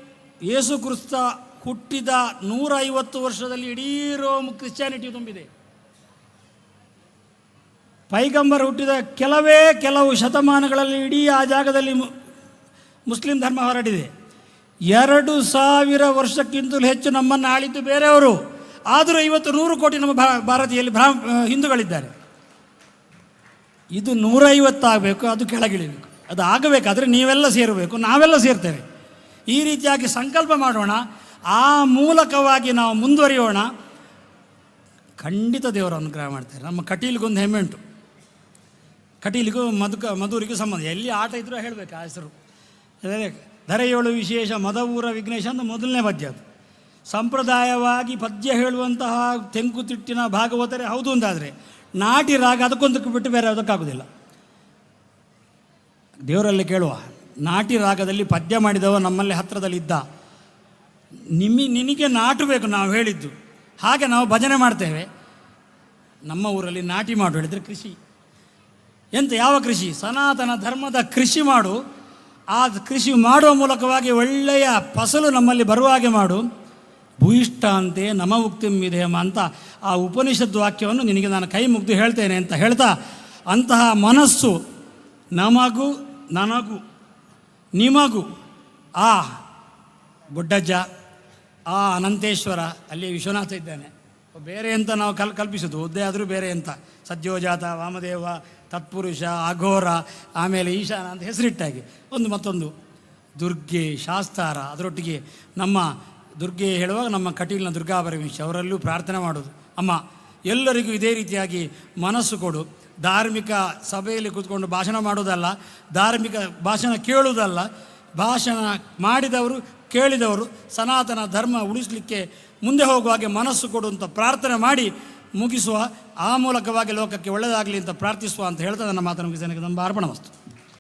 ಯೇಸು ಕ್ರಿಸ್ತ ಹುಟ್ಟಿದ ನೂರೈವತ್ತು ವರ್ಷದಲ್ಲಿ ಇಡೀ ರೋಮ್ ಕ್ರಿಶ್ಚಿಯಾನಿಟಿ ತುಂಬಿದೆ. ಪೈಗಂಬರ್ ಹುಟ್ಟಿದ ಕೆಲವೇ ಕೆಲವು ಶತಮಾನಗಳಲ್ಲಿ ಇಡೀ ಆ ಜಾಗದಲ್ಲಿ ಮುಸ್ಲಿಂ ಧರ್ಮ ಹೊರಟಿದೆ ಎರಡು ಸಾವಿರ ವರ್ಷಕ್ಕಿಂತಲೂ ಹೆಚ್ಚು ನಮ್ಮನ್ನು ಆಳಿದ್ದು ಬೇರೆಯವರು. ಆದರೂ ಇವತ್ತು ನೂರು ಕೋಟಿ ನಮ್ಮ ಭಾರತೀಯಲ್ಲಿ ಬ್ರಾಹ್ಮ ಹಿಂದೂಗಳಿದ್ದಾರೆ. ಇದು ನೂರೈವತ್ತಾಗಬೇಕು, ಅದು ಕೆಳಗಿಳಿಬೇಕು. ಅದು ಆಗಬೇಕಾದ್ರೆ ನೀವೆಲ್ಲ ಸೇರಬೇಕು, ನಾವೆಲ್ಲ ಸೇರ್ತೇವೆ. ಈ ರೀತಿಯಾಗಿ ಸಂಕಲ್ಪ ಮಾಡೋಣ. ಆ ಮೂಲಕವಾಗಿ ನಾವು ಮುಂದುವರಿಯೋಣ. ಖಂಡಿತ ದೇವರ ಅನುಗ್ರಹ ಮಾಡ್ತಾರೆ. ನಮ್ಮ ಕಟೀಲಿಗೊಂದು ಹೆಮ್ಮೆ ಉಂಟು. ಕಟೀಲಿಗೂ ಮಧುಕ, ಮಧುರಿಗೂ ಸಂಬಂಧ. ಎಲ್ಲಿ ಆಟ ಇದ್ರೂ ಹೇಳಬೇಕು ಆ ಹೆಸರು ಅದೇ ಧರೆಯೋಳು ವಿಶೇಷ ಮದವೂರ ವಿಘ್ನೇಶ ಅಂತ ಮೊದಲನೇ ಪದ್ಯ ಅದು. ಸಂಪ್ರದಾಯವಾಗಿ ಪದ್ಯ ಹೇಳುವಂತಹ ತೆಂಕುತಿಟ್ಟಿನ ಭಾಗವತರೆ ಹೌದು ಅಂತಾದರೆ ನಾಟಿ ರಾಗ ಅದಕ್ಕೊಂದಕ್ಕೆ ಬಿಟ್ಟು ಬೇರೆ ಯಾವುದಕ್ಕಾಗೋದಿಲ್ಲ. ದೇವರಲ್ಲಿ ಕೇಳುವ, ನಾಟಿ ರಾಗದಲ್ಲಿ ಪದ್ಯ ಮಾಡಿದವ ನಮ್ಮಲ್ಲಿ ಹತ್ತಿರದಲ್ಲಿದ್ದ ನಿಮ್ಮ ನಿನಗೆ ನಾಟಬೇಕು ನಾವು ಹೇಳಿದ್ದು. ಹಾಗೆ ನಾವು ಭಜನೆ ಮಾಡ್ತೇವೆ. ನಮ್ಮ ಊರಲ್ಲಿ ನಾಟಿ ಮಾಡು ಹೇಳಿದರೆ ಕೃಷಿ. ಎಂತ ಯಾವ ಕೃಷಿ? ಸನಾತನ ಧರ್ಮದ ಕೃಷಿ ಮಾಡು. ಆ ಕೃಷಿ ಮಾಡುವ ಮೂಲಕವಾಗಿ ಒಳ್ಳೆಯ ಫಸಲು ನಮ್ಮಲ್ಲಿ ಬರುವ ಹಾಗೆ ಮಾಡು. ಭೂಯಿಷ್ಠ ಅಂತೆ ನಮ ಉಕ್ತಿಂ ಅಂತ ಆ ಉಪನಿಷದ್ ವಾಕ್ಯವನ್ನು ನಿನಗೆ ನಾನು ಕೈ ಮುಗ್ದು ಹೇಳ್ತೇನೆ ಅಂತ ಹೇಳ್ತಾ ಅಂತಹ ಮನಸ್ಸು ನಮಗೂ, ನನಗೂ, ನಿಮಗೂ, ಆ ಗುಡ್ಡಜ್ಜ, ಆ ಅನಂತೇಶ್ವರ ಅಲ್ಲಿ ವಿಶ್ವನಾಥ ಇದ್ದಾನೆ. ಬೇರೆ ಅಂತ ನಾವು ಕಲ್ ಕಲ್ಪಿಸೋದು ಹುದ್ದೆ ಆದರೂ ಬೇರೆ ಅಂತ. ಸದ್ಯೋಜಾತ, ವಾಮದೇವ, ತತ್ಪುರುಷ, ಅಘೋರ, ಆಮೇಲೆ ಈಶಾನ ಅಂತ ಹೆಸರಿಟ್ಟಾಗಿ. ಒಂದು ಮತ್ತೊಂದು. ದುರ್ಗೆ ಶಾಸ್ತಾರ. ಅದರೊಟ್ಟಿಗೆ ನಮ್ಮ ದುರ್ಗೆ ಹೇಳುವಾಗ ನಮ್ಮ ಕಟೀಲಿನ ದುರ್ಗಾ ಪರಮೇಶ್ವರಿ ಅವರಲ್ಲೂ ಪ್ರಾರ್ಥನೆ ಮಾಡೋದು ಅಮ್ಮ, ಎಲ್ಲರಿಗೂ ಇದೇ ರೀತಿಯಾಗಿ ಮನಸ್ಸು ಕೊಡು. ಧಾರ್ಮಿಕ ಸಭೆಯಲ್ಲಿ ಕೂತ್ಕೊಂಡು ಭಾಷಣ ಮಾಡೋದಲ್ಲ ಧಾರ್ಮಿಕ ಭಾಷಣ ಕೇಳುವುದಲ್ಲ. ಭಾಷಣ ಮಾಡಿದವರು ಕೇಳಿದವರು, ಸನಾತನ ಧರ್ಮ ಉಳಿಸಲಿಕ್ಕೆ ಮುಂದೆ ಹೋಗುವ ಹಾಗೆ ಮನಸ್ಸು ಕೊಡುವಂಥ ಪ್ರಾರ್ಥನೆ ಮಾಡಿ ಮುಗಿಸುವ, ಆ ಮೂಲಕವಾಗಿ ಲೋಕಕ್ಕೆ ಒಳ್ಳೆಯದಾಗಲಿ ಅಂತ ಪ್ರಾರ್ಥಿಸುವ ಅಂತ ಹೇಳ್ತಾ ನನ್ನ ಮಾತನ್ನು ಮುಗಿಸಿ ನನಗೆ ನಮ್ಮ ಅರ್ಪಣ ವಸ್ತು